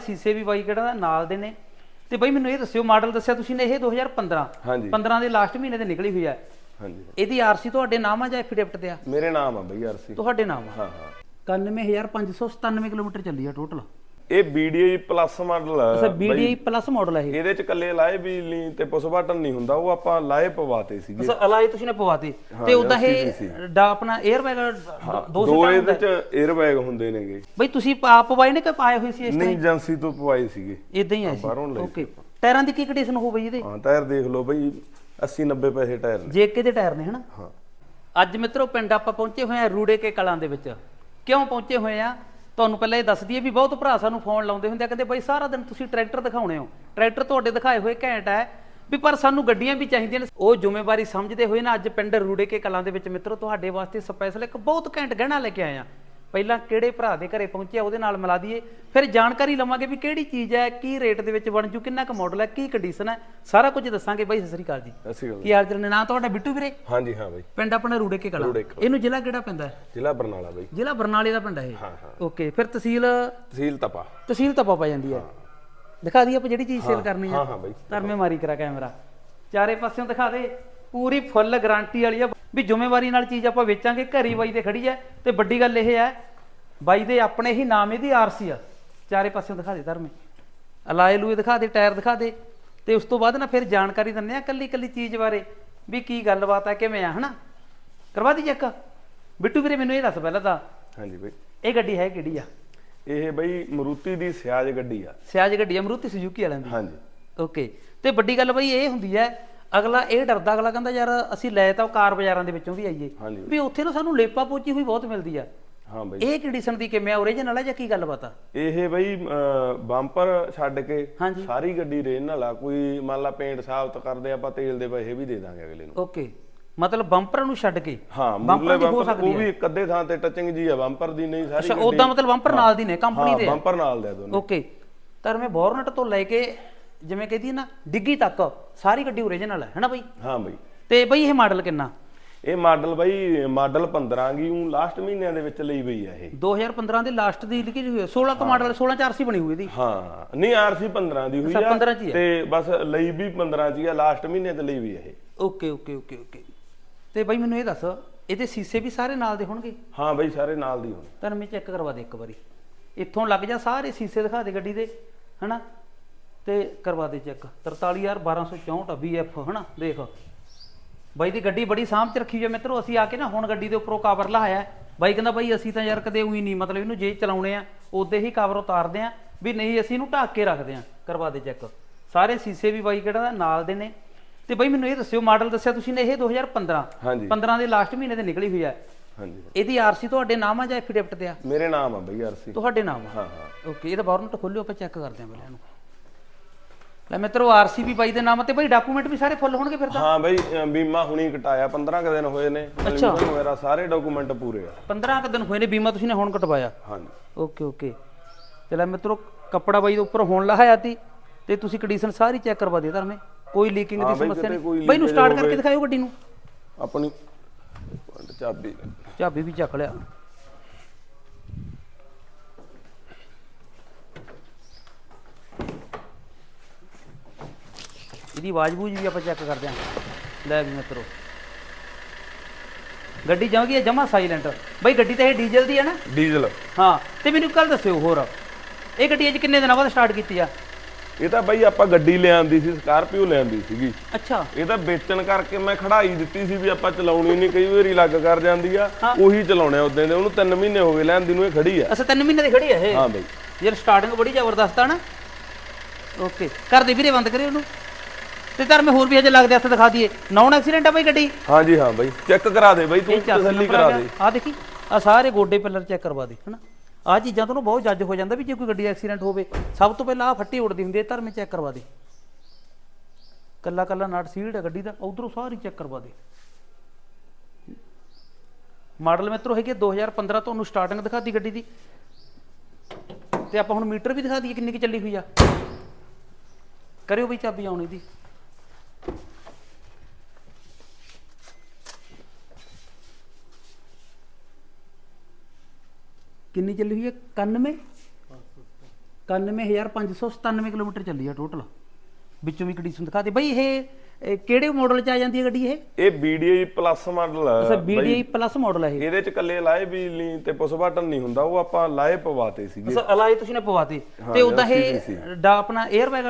ਸੀਸੇ ਵੀ ਬਾਈ ਕਿਹੜਾ ਨਾਲ ਦੇ ਨੇ। ਤੇ ਬਾਈ ਮੈਨੂੰ ਇਹ ਦੱਸਿਓ ਮਾਡਲ ਦੱਸਿਆ ਤੁਸੀਂ ਨੇ ਇਹ 2015 ਹਾਂਜੀ। 15 ਦੇ ਲਾਸਟ ਮਹੀਨੇ ਤੇ ਨਿਕਲੀ ਹੋਈ ਹੈ ਹਾਂਜੀ। ਇਹਦੀ ਆਰਸੀ ਤੁਹਾਡੇ ਨਾਮ ਆ ਜਾਂ ਐਫੀਡੇਵਿਟ ਤੇ ਆ? ਮੇਰੇ ਨਾਮ ਆ ਬਈ ਆਰਸੀ ਤੁਹਾਡੇ ਨਾਮ ਆ। ਹਾਂ ਹਾਂ। 91597 ਕਿਲੋਮੀਟਰ ਚੱਲੀ ਆ ਟੋਟਲ ਇਹ BDI ਪਲੱਸ ਮਾਡਲ ਆ ਅੱਛਾ BDI ਪਲੱਸ ਮਾਡਲ ਹੈ ਇਹ। ਇਹਦੇ ਚ ਕੱਲੇ ਲਾਏ ਨਹੀਂ ਤੇ ਪੁਸ਼ ਬਟਨ ਨਹੀਂ ਹੁੰਦਾ ਉਹ ਆਪਾਂ ਲਾਏ ਪਵਾਤੇ ਸੀਗੇ। ਅੱਛਾ ਅਲਾਈ ਤੁਸੀਂ ਨੇ ਪਵਾਤੀ। ਤੇ ਉਦਾਂ ਇਹ ਡਾ ਆਪਣਾ 에ਅਰ ਬੈਗ ਦੋ ਦੋ ਇਹਦੇ ਚ 에ਅਰ ਬੈਗ ਹੁੰਦੇ ਨੇਗੇ। ਬਈ ਤੁਸੀਂ ਆਪ ਪਵਾਏ ਨੇ ਕਿ ਪਾਏ ਹੋਏ ਸੀ ਇਸ ਨਹੀਂ ਏਜੰਸੀ ਤੋਂ ਪਵਾਏ ਸੀਗੇ। ਇਦਾਂ ਹੀ ਆਏ ਸੀ। ਓਕੇ ਟਾਇਰਾਂ ਦੀ ਕੀ ਕੰਡੀਸ਼ਨ ਹੋ ਬਈ ਇਹਦੇ? ਹਾਂ ਟਾਇਰ ਦੇਖ ਲਓ ਬਈ 80 90 ਪੈਸੇ ਟਾਇਰ ਨੇ। ਜੇਕੇ ਦੇ ਟਾਇਰ ਨੇ ਹਨਾ? ਹਾਂ। ਅੱਜ ਮਿੱਤਰੋ ਪਿੰਡ ਆਪਾਂ ਪਹੁੰਚੇ ਹੋਏ ਆ ਰੂੜੇ ਕੇ ਕਲਾਂ ਦੇ ਵਿੱਚ। ਕਿਉਂ ਪਹੁੰਚੇ ਹੋਏ ਆ ਤੁਹਾਨੂੰ ਪਹਿਲਾਂ ਇਹ ਦੱਸ ਦਈਏ ਵੀ ਬਹੁਤ ਭਰਾ ਸਾਨੂੰ ਫੋਨ ਲਾਉਂਦੇ ਹੁੰਦੇ ਆ, ਕਹਿੰਦੇ ਬਈ ਸਾਰਾ ਦਿਨ ਤੁਸੀਂ ਟਰੈਕਟਰ ਦਿਖਾਉਣੇ ਹੋ। ਟਰੈਕਟਰ ਤੁਹਾਡੇ ਦਿਖਾਏ ਹੋਏ ਘੈਂਟ ਹੈ, ਵੀ ਪਰ ਸਾਨੂੰ ਗੱਡੀਆਂ ਵੀ ਚਾਹੀਦੀਆਂ ਨੇ। ਉਹ ਜ਼ਿੰਮੇਵਾਰੀ ਸਮਝਦੇ ਹੋਏ ਨਾ ਅੱਜ ਪਿੰਡ ਰੂੜੇ ਕੇ ਕਲਾਂ ਦੇ ਵਿੱਚ ਮਿੱਤਰੋ, ਤੁਹਾਡੇ ਵਾਸਤੇ ਸਪੈਸ਼ਲ ਇੱਕ ਬਹੁਤ ਘੈਂਟ ਗਹਿਣਾ ਲੈ ਕੇ ਆਏ ਆ ਪਹਿਲਾਂ ਕਿਹੜੇ ਭਰਾ ਦੇ ਘਰੇ ਪਹੁੰਚਿਆ ਉਹਦੇ ਨਾਲ ਮਿਲਾ ਦਈਏ। ਫਿਰ ਜਾਣਕਾਰੀ ਲਵਾਂਗੇ ਵੀ ਕਿਹੜੀ ਚੀਜ਼ ਹੈ ਕੀ ਰੇਟ ਦੇ ਵਿੱਚ ਬਣ ਜੂ ਕਿੰਨਾ ਕੁ ਮਾਡਲ ਹੈ ਕੀ ਕੰਡੀਸ਼ਨ ਹੈ। ਸਾਰਾ ਕੁਝ ਦੱਸਾਂਗੇ ਬਾਈ ਸਤਿ ਸ੍ਰੀ ਅਕਾਲ ਜੀ। ਅਸੀਂ ਕੀ ਹਾਲ ਚਾਲ ਨੇ? ਨਾਂ ਤੁਹਾਡਾ ਬਿੱਟੂ ਵੀਰੇ? ਹਾਂਜੀ ਹਾਂ ਬਈ। ਪਿੰਡ ਆਪਣਾ ਰੂੜੇ ਕੇ ਕਲਾਂ। ਇਹਨੂੰ ਜ਼ਿਲ੍ਹਾ ਕਿਹੜਾ ਪੈਂਦਾ ਹੈ? ਜ਼ਿਲ੍ਹਾ ਬਰਨਾਲਾ ਬਈ। ਜ਼ਿਲ੍ਹਾ ਬਰਨਾਲੇ ਦਾ ਪਿੰਡ ਹੈ ਇਹ? ਹਾਂ ਹਾਂ। ਓਕੇ ਫਿਰ ਤਹਿਸੀਲ? ਤਹਿਸੀਲ ਤਪਾ। ਤਹਿਸੀਲ ਤਪਾ ਪੈ ਜਾਂਦੀ ਹੈ। ਦਿਖਾ ਦਈਏ ਆਪਾਂ ਜਿਹੜੀ ਚੀਜ਼ ਸੇਲ ਕਰਨੀ ਹੈ। ਹਾਂ ਹਾਂ ਬਈ। ਧਰਮੇ ਮਾਰੀ ਕਰਾ ਕੈਮਰਾ। ਚਾਰੇ ਪਾਸਿਓਂ ਦਿਖਾ ਦੇ। ਪੂਰੀ ਫੁੱਲ ਗਾਰੰਟੀ ਵਾਲੀ ਆ। ਵੀ ਜ਼ਿੰਮੇਵਾਰੀ ਨਾਲ ਚੀਜ਼ ਆਪਾਂ ਵੇਚਾਂਗੇ ਘਰੀ ਬਾਈ ਦੇ ਖੜੀ ਹੈ। ਤੇ ਵੱਡੀ ਗੱਲ ਇਹ ਹੈ ਬਾਈ ਦੇ ਆਪਣੇ ਹੀ ਨਾਮ ਇਹਦੀ ਆਰਸੀ ਆ। ਚਾਰੇ ਪਾਸਿਓਂ ਦਿਖਾ ਦੇ ਧਰਮੇ ਅਲਾਏ ਲੂਏ ਦਿਖਾ ਦੇ ਟਾਇਰ ਦਿਖਾ ਦੇ। ਤੇ ਉਸ ਤੋਂ ਬਾਅਦ ਨਾ ਫਿਰ ਜਾਣਕਾਰੀ ਦਿੰਦੇ ਆ ਕੱਲੀ ਕੱਲੀ ਚੀਜ਼ ਬਾਰੇ ਵੀ ਕੀ ਗੱਲਬਾਤ ਹੈ ਕਿਵੇਂ ਆ ਹਨਾ? ਕਰਵਾ ਦੀ ਚੈੱਕ ਬਿੱਟੂ ਵੀਰੇ ਮੈਨੂੰ ਇਹ ਦੱਸ ਪਹਿਲਾਂ ਤਾਂ ਹਾਂਜੀ ਬਈ। ਇਹ ਗੱਡੀ ਹੈ ਕਿਹੜੀ ਆ? ਇਹ ਬਈ ਮਰੂਤੀ ਦੀ ਸਿਆਜ ਗੱਡੀ ਆ। ਸਿਆਜ ਗੱਡੀ ਆ ਮਰੂਤੀ ਸੁਜ਼ੂਕੀ ਵਾਲਿਆਂ ਦੀ। ਹਾਂਜੀ। ਓਕੇ। ਤੇ ਵੱਡੀ ਗੱਲ ਬਈ ਇਹ ਹੁੰਦੀ ਹੈ ਅਗਲਾ ਇਹ ਡਰਦਾ ਅਗਲਾ ਕਹਿੰਦਾ ਯਾਰ ਅਸੀਂ ਲੈ ਤਾਂ ਕਾਰ ਬਾਜ਼ਾਰਾਂ ਦੇ ਵਿੱਚੋਂ ਵੀ ਆਈਏ। ਵੀ ਉੱਥੇ ਨਾ ਸਾਨੂੰ ਲੇਪਾ ਪੋਚੀ ਹੋਈ ਬਹੁਤ ਮਿਲਦੀ ਆ। ਹਾਂ ਬਈ। ਇਹ ਕੰਡੀਸ਼ਨ ਦੀ ਕਿਵੇਂ ਓਰੀਜਨਲ ਆ ਜਾਂ ਕੀ ਗੱਲਬਾਤ ਆ? ਇਹ ਬਈ ਬੰਪਰ ਛੱਡ ਕੇ। ਸਾਰੀ ਗੱਡੀ ਰੀਜਨਲ ਆ। ਕੋਈ ਮੰਨ ਲਾ ਪੇਂਟ ਸਾਫਤ ਕਰਦੇ ਆਪਾਂ ਤੇਲ ਦੇ ਪੈਸੇ ਵੀ ਦੇ ਦਾਂਗੇ ਅਗਲੇ ਨੂੰ। ਓਕੇ। ਮਤਲਬ ਬੰਪਰਾਂ ਨੂੰ ਛੱਡ ਕੇ? ਹਾਂ ਬੰਪਰ ਦੀ ਹੋ ਸਕਦੀ ਉਹ ਵੀ ਇੱਕ ਅੱਧੇ ਥਾਂ ਤੇ ਟੱਚਿੰਗ ਜੀ ਆ ਬੰਪਰ ਦੀ ਨਹੀਂ ਸਾਰੀ ਅੱਛਾ ਉਦਾਂ ਮਤਲਬ ਬੰਪਰ ਨਾਲ ਦੀ ਨੇ ਕੰਪਨੀ ਹਾਂ ਦੇ? ਆ। ਬੰਪਰ ਨਾਲ ਦੇ ਦੋਨੇ। ਓਕੇ। ਤਾਂ ਮੈਂ ਬੋਰਨਟ ਤੋਂ ਲੈ ਕੇ ਜਿਵੇਂ ਕਹਦੀ ਨਾ ਡਿੱਗੀ ਤੱਕ ਸਾਰੀ ਗੱਡੀ ਓਰੀਜਨਲ ਹੈ ਹੈਨਾ ਬਈ? ਹਾਂ ਬਈ। ਤੇ ਬਈ ਇਹ ਮਾਡਲ ਕਿੰਨਾ? ਇਹ ਮਾਡਲ ਬਈ ਮਾਡਲ 15 ਗੀ ਉਹ ਲਾਸਟ ਮਹੀਨਿਆਂ ਦੇ ਵਿੱਚ ਲਈ ਪਈ ਆ ਇਹ। 2015 ਦੇ ਲਾਸਟ ਦੀ ਲਿਖੀ ਹੋਈ ਹੈ। 16 ਕ ਮਾਡਲ 16 ਚ ਆਰਸੀ ਬਣੀ ਹੋਈ ਇਹਦੀ। ਹਾਂ ਨਹੀਂ ਆਰਸੀ 15 ਦੀ ਹੋਈ ਆ 15 ਚ ਹੀ ਆ। ਤੇ ਬਸ ਲਈ ਵੀ 15 ਚ ਆ ਲਾਸਟ ਮਹੀਨੇ ਤੇ ਲਈ ਵੀ ਇਹ। Okay okay okay okay. ਤੇ ਬਾਈ ਮੈਨੂੰ ਇਹ ਦੱਸ ਇਹਦੇ ਸੀਸੇ ਵੀ ਸਾਰੇ ਨਾਲ ਦੇ ਹੋਣਗੇ? ਹਾਂ ਬਈ ਸਾਰੇ ਨਾਲ ਦੀ ਹੋਣੀ ਤਾਂ ਮੈਂ ਚੈੱਕ ਕਰਵਾ ਦੇ ਇੱਕ ਵਾਰੀ। ਇੱਥੋਂ ਲੱਗ ਜਾ ਸਾਰੇ ਸੀਸੇ ਦਿਖਾ ਦੇ ਗੱਡੀ ਦੇ ਹਨਾ? ਤੇ ਕਰਵਾ ਦੇ ਚੈੱਕ 43164 ਆ BF ਹਨਾ? ਦੇਖ। ਬਾਈ ਦੀ ਗੱਡੀ ਬੜੀ ਸਾਂਭ ਚ ਰੱਖੀ ਹੋਈ ਹੈ ਮਿੱਤਰੋ ਅਸੀਂ ਆ ਕੇ ਨਾ ਹੁਣ ਗੱਡੀ ਦੇ ਉੱਪਰੋਂ ਕਵਰ ਲਾਇਆ। ਹੈ। ਬਾਈ ਕਹਿੰਦਾ ਬਾਈ ਅਸੀਂ ਤਾਂ ਯਾਰ ਕਦੇ ਉਹੀ ਨਹੀਂ ਮਤਲਬ ਇਹਨੂੰ ਜੇ ਚਲਾਉਣੇ ਆ ਉਦੇ ਹੀ ਕਵਰ ਉਤਾਰਦੇ ਆ ਵੀ ਨਹੀਂ ਅਸੀਂ ਇਹਨੂੰ ਢੱਕ ਕੇ ਰੱਖਦੇ ਆ ਕਰਵਾ ਦੇ ਚੈੱਕ ਸਾਰੇ ਸੀਸੇ ਵੀ ਬਾਈ ਕਿਹੜਾ ਨਾਲ ਦੇ ਨੇ। ਤੇ ਬਾਈ ਮੈਨੂੰ ਇਹ ਦੱਸਿਓ ਮਾਡਲ ਦੱਸਿਆ ਤੁਸੀਂ ਨੇ ਇਹ 2015 ਹਾਂਜੀ। 15 ਦੇ ਲਾਸਟ ਮਹੀਨੇ ਤੇ ਨਿਕਲੀ ਹੋਈ ਹੈ ਹਾਂਜੀ। ਇਹਦੀ ਆਰਸੀ ਤੁਹਾਡੇ ਨਾਮ ਆ ਜਾਂ ਐਫੀਡੇਵਿਟ ਤੇ ਆ? ਮੇਰੇ ਨਾਮ ਆ ਬਈ ਆਰਸੀ ਤੁਹਾਡੇ ਨਾਮ ਆ? ਹਾਂ ਹਾਂ। ਓਕੇ ਇਹਦਾ ਵਾਰੰਟ ਖੋਲਿਓ ਆਪਾਂ ਚੈੱਕ ਕਰਦੇ ਹਾਂ ਪਹਿਲਾਂ ਇਹਨੂੰ। ਲੈ ਮਿੱਤਰੋ ਆਰਸੀ ਵੀ ਬਾਈ ਦੇ ਨਾਮ ਤੇ ਬਾਈ ਡਾਕੂਮੈਂਟ ਵੀ ਸਾਰੇ ਫੁੱਲ ਹੋਣਗੇ ਫਿਰ ਤਾਂ। ਹਾਂ ਬਈ ਅ, ਬੀਮਾ ਹੁਣੀ ਕਟਾਇਆ 15 ਕੁ ਦਿਨ ਹੋਏ ਨੇ। ਐਡਮਿਸ਼ਨ ਵਗੈਰਾ ਸਾਰੇ ਡਾਕੂਮੈਂਟ ਪੂਰੇ ਆ। 15 ਕੁ ਦਿਨ ਹੋਏ ਨੇ ਬੀਮਾ ਤੁਸੀਂ ਨੇ ਹੁਣ ਕਟਵਾਇਆ? ਹਾਂਜੀ। Okay okay. ਤੇ ਲੈ ਮਿੱਤਰੋ ਕੱਪੜਾ ਬਾਈ ਦੇ ਉੱਪਰ ਹੁਣ ਲਾਇਆ ਤੀ ਤੇ ਤੁਸੀਂ ਕੰਡੀਸ਼ਨ ਸਾਰੀ ਚੈੱਕ ਕਰਵਾ ਦੇ ਧਰਮੇ। ਕੋਈ ਲੀਕਿੰਗ ਹਾਂ ਦੀ ਬਈ, ਸਮੱਸਿਆ ਕਿਤੇ ਕੋਈ ਨਹੀਂ ਬਾਈ ਨੂੰ leakage ਸਟਾਰਟ ਕਰਕੇ ਹੋਵੇ। ਦਿਖਾਇਓ ਗੱਡੀ ਨੂੰ। ਆਪਣੀ। ਚਾਬੀ। ਚਾਬੀ ਵੀ ਚੱਕ ਲਿਆ। ਇਹਦੀ ਆਵਾਜ਼ ਬੂਝ ਵੀ ਆਪਾਂ ਚੈੱਕ ਕਰਦੇ ਹਾਂ। ਲੈ ਵੀ ਮਿੱਤਰੋ। ਗੱਡੀ ਇਹ ਜਮਾ ਸਾਇਲੈਂਟ ਬਈ ਗੱਡੀ ਤਾਂ ਇਹ ਡੀਜ਼ਲ ਦੀ ਹੈ ਨਾ? ਡੀਜ਼ਲ। ਹਾਂ ਤੇ ਮੈਨੂੰ ਕੱਲ ਦੱਸਿਓ ਹੋਰ। ਇਹ ਗੱਡੀ ਅੱਜ ਕਿੰਨੇ ਦਿਨਾਂ ਬਾਅਦ ਸਟਾਰਟ ਕੀਤੀ ਆ? ਇਹ ਤਾਂ ਬਈ ਆਪਾਂ ਗੱਡੀ ਲਿਆਂਦੀ ਸੀ ਸਕਾਰਪੀਓ ਲਿਆਂਦੀ ਸੀਗੀ। ਅੱਛਾ। ਇਹ ਤਾਂ ਵੇਚਣ ਕਰਕੇ ਮੈਂ ਖੜਾਈ ਦਿੱਤੀ ਸੀ ਵੀ ਆਪਾਂ ਚਲਾਉਣੀ ਨਹੀਂ ਕਈ ਵਾਰੀ ਲੱਗ ਕਰ ਜਾਂਦੀ ਆ। ਉਹੀ ਚਲਾਉਣੇ ਉਦੋਂ ਦੇ ਉਹਨੂੰ 3 ਮਹੀਨੇ ਹੋ ਗਏ ਲੈਂਦੀ ਨੂੰ ਇਹ ਖੜੀ ਆ। ਅੱਛਾ ਤਿੰਨ ਮਹੀਨੇ ਦੀ ਖੜੀ ਆ ਇਹ? ਹਾਂ ਬਈ। ਯਾਰ ਸਟਾਰਟਿੰਗ ਬੜੀ ਜ਼ਬਰਦਸਤ ਆ ਨਾ। ਓਕੇ ਕਰ ਦੇ ਵੀਰੇ ਬੰਦ ਕਰਿਓ ਉਹਨੂੰ। ਤੇ ਧਰ ਮੈਂ ਹੋਰ ਵੀ ਅਜੇ ਲੱਗਦੇ ਹੱਥ ਦਿਖਾ ਦਈਏ। ਨੌਨ ਐਕਸੀਡੈਂਟ ਆ ਬਾਈ ਗੱਡੀ? ਹਾਂਜੀ ਹਾਂ ਬਈ। ਚੈੱਕ ਕਰਾ ਦੇ ਬਈ ਤੂੰ ਤਸੱਲੀ ਕਰਾ ਆ ਦੇ। ਆਹ ਦੇਖੀ ਆ ਸਾਰੇ ਗੋਡੇ ਪਿੱਲਰ ਚੈੱਕ ਕਰਵਾ ਦੇ ਹਨਾ? ਆ ਚੀਜ਼ਾਂ ਤੋਂ ਨਾ ਬਹੁਤ ਜੱਜ ਹੋ ਜਾਂਦਾ ਵੀ ਜੇ ਕੋਈ ਗੱਡੀ ਐਕਸੀਡੈਂਟ ਹੋਵੇ। ਸਭ ਤੋਂ ਪਹਿਲਾਂ ਆ ਫੱਟੀ ਉੜਦੀ ਹੁੰਦੀ ਹੈ ਧਰਮੇ ਚੈੱਕ ਕਰਵਾ ਦੇ। ਕੱਲਾ ਕੱਲਾ ਨਟ ਸੀਲਡ ਹੈ ਗੱਡੀ ਦਾ ਉਧਰੋਂ ਸਾਰੀ ਚੈੱਕ ਕਰਵਾ ਦੇ। ਮਾਡਲ ਮਿੱਤਰੋ ਹੈਗੇ 2015 ਤੁਹਾਨੂੰ ਸਟਾਰਟਿੰਗ ਦਿਖਾਤੀ ਗੱਡੀ ਦੀ। ਤੇ ਆਪਾਂ ਹੁਣ ਮੀਟਰ ਵੀ ਦਿਖਾ ਦਈਏ ਕਿੰਨੀ ਕੀ ਚੱਲੀ ਹੋਈ ਆ। ਕਰਿਓ ਬਈ ਚਾਬੀ ਆਉਣੀ ਦੀ। ਕਿੰਨੀ ਚੱਲੀ ਹੋਈ ਹੈ? 91 91597 ਕਿਲੋਮੀਟਰ ਚੱਲੀ ਆ ਟੋਟਲ ਵਿੱਚੋਂ ਵੀ ਕੰਡੀਸ਼ਨ ਦਿਖਾ ਦੇ। ਬਈ ਇਹ ਇਹ ਕਿਹੜੇ ਮਾਡਲ ਚ ਆ ਜਾਂਦੀ ਹੈ ਗੱਡੀ ਇਹ? ਇਹ BDI ਪਲੱਸ ਮਾਡਲ ਅੱਛਾ ਆ BDI ਪਲੱਸ ਮਾਡਲ ਹੈ ਇਹ। ਇਹਦੇ ਚ ਕੱਲੇ ਲਾਏ ਨਹੀਂ ਤੇ ਪੁਸ਼ ਬਟਨ ਨਹੀਂ ਹੁੰਦਾ ਉਹ ਆਪਾਂ ਲਾਏ ਪਵਾਤੇ ਸੀਗੇ। ਅੱਛਾ ਅਲਾਈ ਤੁਸੀਂ ਨੇ ਪਵਾਤੀ। ਤੇ ਉਦਾਂ ਇਹ ਡਾ ਆਪਣਾ 에ਅਰ ਬੈਗ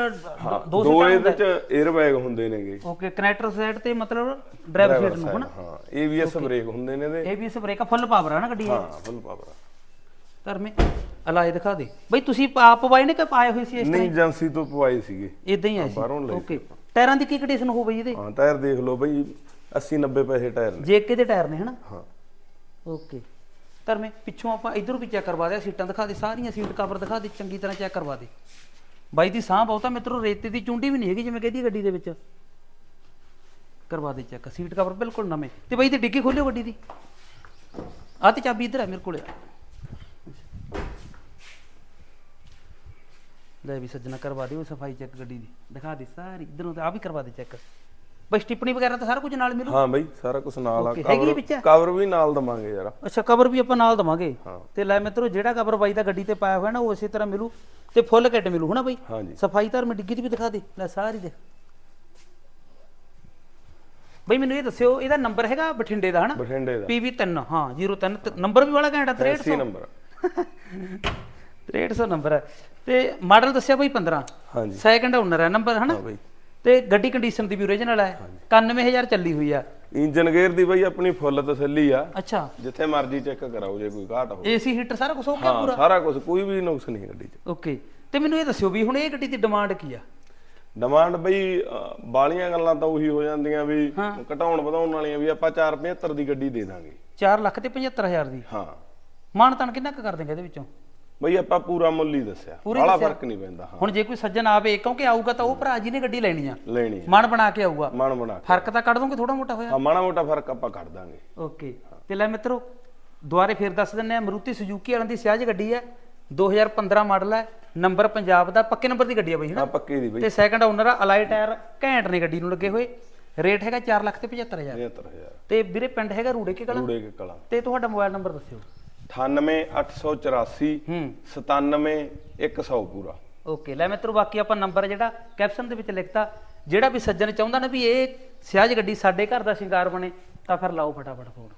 ਦੋ ਦੋ ਇਹਦੇ ਚ 에ਅਰ ਬੈਗ ਹੁੰਦੇ ਨੇਗੇ। ਓਕੇ ਕਨੈਕਟਰ ਸਾਈਡ ਤੇ ਮਤਲਬ ਡਰਾਈਵਰ ਸੀਟ ਨੂੰ ਹਨਾ? ਹਾਂ ABS ਬ੍ਰੇਕ ਹੁੰਦੇ ਨੇ ਇਹਦੇ। ABS ਬ੍ਰੇਕ ਫੁੱਲ ਪਾਵਰ ਹੈ ਨਾ ਗੱਡੀ ਇਹ? ਹਾਂ ਫੁੱਲ ਪਾਵਰ ਧਰਮੇ ਅਲਾਈ ਦਿਖਾ ਦੇ। ਬਈ ਤੁਸੀਂ ਆਪ ਪਵਾਏ ਨੇ ਕਿ ਪਾਏ ਹੋਏ ਸੀ ਇਸ ਨਹੀਂ ਏਜੰਸੀ ਤੋਂ ਪਵਾਏ ਸੀਗੇ। ਇਦਾਂ ਹੀ ਆਏ ਸੀ? ਲਏ ਓਕੇ ਟਾਇਰਾਂ ਦੀ ਕੀ ਕੰਡੀਸ਼ਨ ਹੋ ਬਈ ਇਹਦੇ? ਹਾਂ ਟਾਇਰ ਦੇਖ ਲਓ ਬਈ 80 90 ਪੈਸੇ ਟਾਇਰ ਨੇ। ਜੇਕੇ ਦੇ ਟਾਇਰ ਨੇ ਹਨਾ? ਹਾਂ। ਓਕੇ ਧਰਮੇ ਪਿੱਛੋਂ ਆਪਾਂ ਇਧਰੋਂ ਵੀ ਚੈੱਕ ਕਰਵਾ ਦੇ ਸੀਟਾਂ ਦਿਖਾ ਦੇ ਸਾਰੀਆਂ ਸੀਟ ਕਵਰ ਦਿਖਾ ਦੇ ਚੰਗੀ ਤਰ੍ਹਾਂ ਚੈੱਕ ਕਰਵਾ ਦੇ। ਬਾਈ ਦੀ ਸਾਹ ਬਹੁਤਾ ਮਿੱਤਰੋ ਰੇਤੇ ਦੀ ਚੁੰਡੀ ਵੀ ਨਹੀਂ ਹੈਗੀ ਜਿਵੇਂ ਕਹਿੰਦੀ ਗੱਡੀ ਦੇ ਵਿੱਚ। ਕਰਵਾ ਦੇ ਚੈੱਕ ਸੀਟ ਕਵਰ ਬਿਲਕੁਲ ਨਵੇਂ। ਤੇ ਬਾਈ ਤੇ ਡਿੱਗੀ ਖੋਲਿਓ ਗੱਡੀ ਦੀ। ਆਹ ਤੇ ਚਾਬੀ ਇੱਧਰ ਹੈ ਮੇਰੇ ਕੋਲ। ਲੈ ਵੀ ਸੱਜਣਾ ਕਰਵਾ ਦਿਓ ਸਫ਼ਾਈ ਚੈੱਕ ਗੱਡੀ ਦੀ। ਦਿਖਾ ਦੇ ਸਾਰੀ ਇਧਰੋਂ ਤੇ ਆ ਵੀ ਕਰਵਾ ਦੇ ਚੈੱਕ ਬਸ ਟਿੱਪਣੀ ਵਗੈਰਾ ਤਾਂ ਸਾਰਾ ਕੁਝ ਨਾਲ ਮਿਲੂ? ਹਾਂ ਬਈ ਸਾਰਾ ਕੁਝ ਨਾਲ ਆ Okay, ਹੈਗੀ ਕਵਰ ਵਿੱਚ? ਕਵਰ ਵੀ ਨਾਲ ਦਵਾਂਗੇ ਯਾਰ। ਅੱਛਾ ਕਵਰ ਵੀ ਆਪਾਂ ਨਾਲ ਦਵਾਂਗੇ। ਹਾਂ। ਤੇ ਲੈ ਮਿੱਤਰੋ ਜਿਹੜਾ ਕਵਰ ਬਾਈ ਦਾ ਗੱਡੀ ਤੇ ਪਾਇਆ ਹੋਇਆ ਨਾ ਉਹ ਇਸੇ ਤਰ੍ਹਾਂ ਮਿਲੂ। ਤੇ ਫੁੱਲ ਕਿੱਟ ਮਿਲੂ ਹਨਾ ਬਾਈ? ਹਾਂਜੀ। ਸਫ਼ਾਈ ਧਰ ਮੈਂ ਡਿੱਗੀ ਦੀ ਵੀ ਦਿਖਾ ਦੇ। ਲੈ ਸਾਰੀ ਦੇ ਬਈ ਮੈਨੂੰ ਇਹ ਦੱਸਿਓ ਇਹਦਾ ਨੰਬਰ ਹੈਗਾ ਬਠਿੰਡੇ ਦਾ ਹਨਾ? ਬਠਿੰਡੇ ਦਾ। PV3 ਹਾਂ 03 ਤੇ ਨੰਬਰ ਵੀ ਵਾਲਾ ਘੈਂਟਾ 6300 ਐਸੀ ਨੰਬਰ 6300 ਨੰਬਰ ਹੈ। ਤੇ ਮਾਡਲ ਦੱਸਿਆ ਬਈ 15 ਹਾਂਜੀ। ਸੈਕੰਡ ਓਨਰ ਹੈ ਨੰਬਰ ਹਨਾ? ਹਾਂ ਬਈ। ਤੇ ਗੱਡੀ ਕੰਡੀਸ਼ਨ ਦੀ ਵੀ ਓਰੀਜਨਲ ਹੈ। 91000 ਚੱਲੀ ਹੋਈ ਆ। ਇੰਜਨ ਗੇਅਰ ਦੀ ਬਈ ਆਪਣੀ ਫੁੱਲ ਤਸੱਲੀ ਆ। ਅੱਛਾ। ਜਿੱਥੇ ਮਰਜ਼ੀ ਚੈੱਕ ਕਰਾਓ ਜੇ ਕੋਈ ਘਾਟ ਹੋਵੇ। ਏਸੀ ਹੀਟਰ ਸਾਰਾ ਕੁਝ ਹੋ ਗਿਆ ਹਾਂ ਸਾਰਾ ਕੁਝ ਕੋਈ ਵੀ ਨੁਕਸ ਨਹੀਂ ਗੱਡੀ 'ਚ। ਓਕੇ ਤੇ ਮੈਨੂੰ ਇਹ ਦੱਸਿਓ ਵੀ ਹੁਣ ਇਹ ਗੱਡੀ ਦੀ ਡਿਮਾਂਡ ਕੀ ਆ? ਡਿਮਾਂਡ ਬਈ ਬਾਲੀਆਂ ਗੱਲਾਂ ਤਾਂ ਉਹੀ ਹੋ ਜਾਂਦੀਆਂ ਵੀ ਘਟਾਉਣ ਵਧਾਉਣ ਵਾਲੀਆਂ ਵੀ ਆਪਾਂ 475 ਦੀ ਗੱਡੀ ਦੇ ਦਾਂਗੇ। 4 ਲੱਖ ਤੇ 75000 ਦੀ? ਹਾਂ। ਮਾਨ ਤਾਨ ਕਿੰਨਾ ਕੁ ਕਰ ਦੇਂਗੇ ਇਹਦੇ ਵਿੱਚੋਂ? ਬਈ ਆਪਾਂ ਪੂਰਾ ਮੁੱਲ ਹੀ ਦੱਸਿਆ। ਪੂਰੀ ਦੱਸਿਆ? ਫ਼ਰਕ ਨਹੀਂ ਪੈਂਦਾ ਹਾਂ। ਹੁਣ ਜੇ ਕੋਈ ਸੱਜਣ ਆਵੇ ਕਿਉਂਕਿ ਆਊਗਾ ਤਾਂ ਉਹ ਭਰਾ ਜੀ ਨੇ ਗੱਡੀ ਲੈਣੀ ਆ। ਲੈਣੀ ਹੈ ਮਨ ਬਣਾ ਕੇ ਆਊਗਾ। ਮਨ ਬਣਾ ਕੇ। ਫ਼ਰਕ ਤਾਂ ਕੱਢ ਦੋਗੇ ਥੋੜਾ ਮੋਟਾ ਹੋਇਆ? ਹਾਂ ਮਾੜਾ ਮੋਟਾ ਫ਼ਰਕ ਆਪਾਂ ਕੱਢ ਦਾਂਗੇ। ਓਕੇ। ਤੇ ਲੈ ਮਿੱਤਰੋ ਦੁਬਾਰੇ ਫੇਰ ਦੱਸ ਦਿੰਨੇ ਆ ਮਰੂਤੀ ਸੁਜ਼ੂਕੀ ਵਾਲਿਆਂ ਦੀ ਸਿਆਜ ਗੱਡੀ ਹੈ। 2015 ਮਾਡਲ ਹੈ। ਨੰਬਰ ਪੰਜਾਬ ਦਾ ਪੱਕੇ ਨੰਬਰ ਦੀ ਗੱਡੀ ਹੈ ਬਈ ਹਨਾ? ਆ ਪੱਕੇ ਦੀ ਬਈ। ਤੇ ਸੈਕੰਡ ਓਨਰ ਆ ਅਲਾਈ ਟਾਇਰ ਘੈਂਟ ਨੇ ਗੱਡੀ ਨੂੰ ਲੱਗੇ ਹੋਏ। ਰੇਟ ਹੈਗਾ 4 ਲੱਖ ਤੇ 75000 75000 ਤੇ ਵੀਰੇ ਪਿੰਡ ਹੈਗਾ ਰੂੜੇ ਕੇ ਕਲਾਂ? ਰੂੜੇ ਕੇ ਕਲਾ। ਤੇ ਤੁਹਾਡਾ ਮੋਬਾਈਲ ਨੰਬਰ ਦੱਸਿਓ। 98884 ਹੂੰ 97100 ਪੂਰਾ ਓਕੇ ਲੈ ਮਿੱਤਰੋ ਬਾਕੀ ਆਪਾਂ ਨੰਬਰ ਜਿਹੜਾ ਕੈਪਸ਼ਨ ਦੇ ਵਿੱਚ ਲਿਖਤਾ ਜਿਹੜਾ ਵੀ ਸੱਜਣ ਚਾਹੁੰਦਾ ਨਾ ਵੀ ਇਹ ਸਿਆਜ ਗੱਡੀ ਸਾਡੇ ਘਰ ਦਾ ਸ਼ਿੰਗਾਰ ਬਣੇ ਤਾਂ ਫਿਰ ਲਾਓ ਫਟਾਫਟ ਫੋਨ